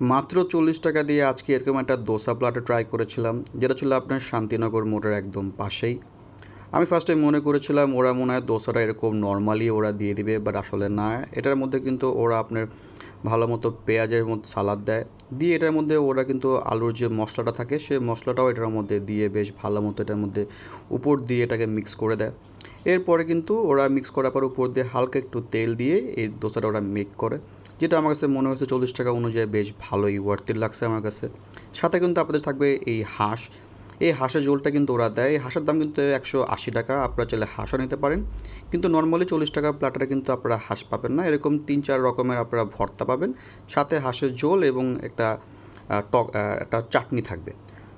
মাত্র চল্লিশ টাকা দিয়ে আজকে এরকম একটা দোসা প্লাটে ট্রাই করেছিলাম, যেটা ছিল আপনার শান্তিনগর মোড়ের একদম পাশেই। আমি ফার্স্টে মনে করেছিলাম ওরা মনে হয় দোসাটা এরকম নর্মালি ওরা দিয়ে দিবে বাট আসলে না। এটার মধ্যে কিন্তু ওরা আপনার ভালো মতো পেঁয়াজের মধ্যে সালাদ দেয়। দিয়ে এটার মধ্যে ওরা কিন্তু আলুর যে মশলাটা থাকে, সেই মশলাটাও এটার মধ্যে দিয়ে বেশ ভালো মতো এটার মধ্যে উপর দিয়ে এটাকে মিক্স করে দেয়। এরপরে কিন্তু ওরা মিক্স করার পর উপর দিয়ে হালকা একটু তেল দিয়ে এই দোসাটা ওরা মেক করে, যেটা আমার কাছে মনে হয়েছে চল্লিশ টাকা অনুযায়ী বেশ ভালোই ওয়ার্থির লাগছে আমার কাছে। সাথে কিন্তু আপনাদের থাকবে এই হাঁস। এই হাঁসের ঝোলটা কিন্তু ওরা দেয়। এই হাঁসের দাম কিন্তু একশো আশি টাকা, আপনারা চাইলে হাঁসও নিতে পারেন। কিন্তু নর্মালি চল্লিশ টাকার প্লাটারে কিন্তু আপনারা হাঁস পাবেন না। এরকম তিন চার রকমের আপনারা ভর্তা পাবেন। সাথে হাঁসের ঝোল এবং একটা টক একটা চাটনি থাকবে।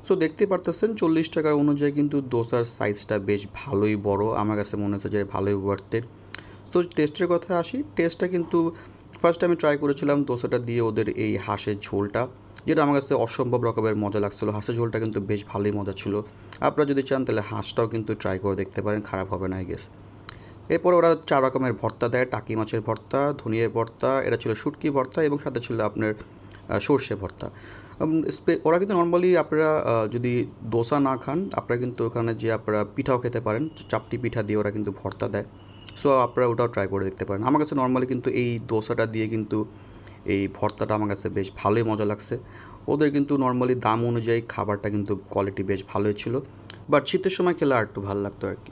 সো দেখতে পারতেছেন, চল্লিশ টাকার অনুযায়ী কিন্তু দোসার সাইজটা বেশ ভালোই বড়। আমার কাছে মনে হচ্ছে যে ভালোই ওয়ার্থের তো টেস্টের কথা আসি। টেস্টটা কিন্তু ফার্স্ট আমি ট্রাই করেছিলাম দোসাটা দিয়ে ওদের এই হাঁসের ঝোলটা, যেটা আমার কাছে অসম্ভব রকমের মজা লাগছিল। হাঁসের ঝোলটা কিন্তু বেশ ভালোই মজা ছিল। আপনারা যদি চান, তাহলে হাঁসটাও কিন্তু ট্রাই করে দেখতে পারেন, খারাপ হবে না গেস এরপর ওরা চার রকমের ভর্তা দেয়, টাকি মাছের ভর্তা, ধনিয়ার ভর্তা, এটা ছিল শুটকি ভর্তা এবং সাথে ছিল আপনার সর্ষে ভর্তা। ওরা কিন্তু নর্মালি আপনারা যদি দোসা না খান, আপনারা কিন্তু ওখানে যে আপনারা পিঠাও খেতে পারেন, চাপটি পিঠা দিয়ে ওরা কিন্তু ভর্তা দেয়। সো আপনারা ওটাও ট্রাই করে দেখতে পারেন। আমার কাছে নর্মালি কিন্তু এই দোসাটা দিয়ে কিন্তু এই ভর্তাটা আমার কাছে বেশ ভালোই মজা লাগছে। ওদের কিন্তু নর্মালি দাম অনুযায়ী খাবারটা কিন্তু কোয়ালিটি বেশ ভালোই ছিল। বাট শীতের সময় খেলে আর একটু ভালো লাগতো আর কি।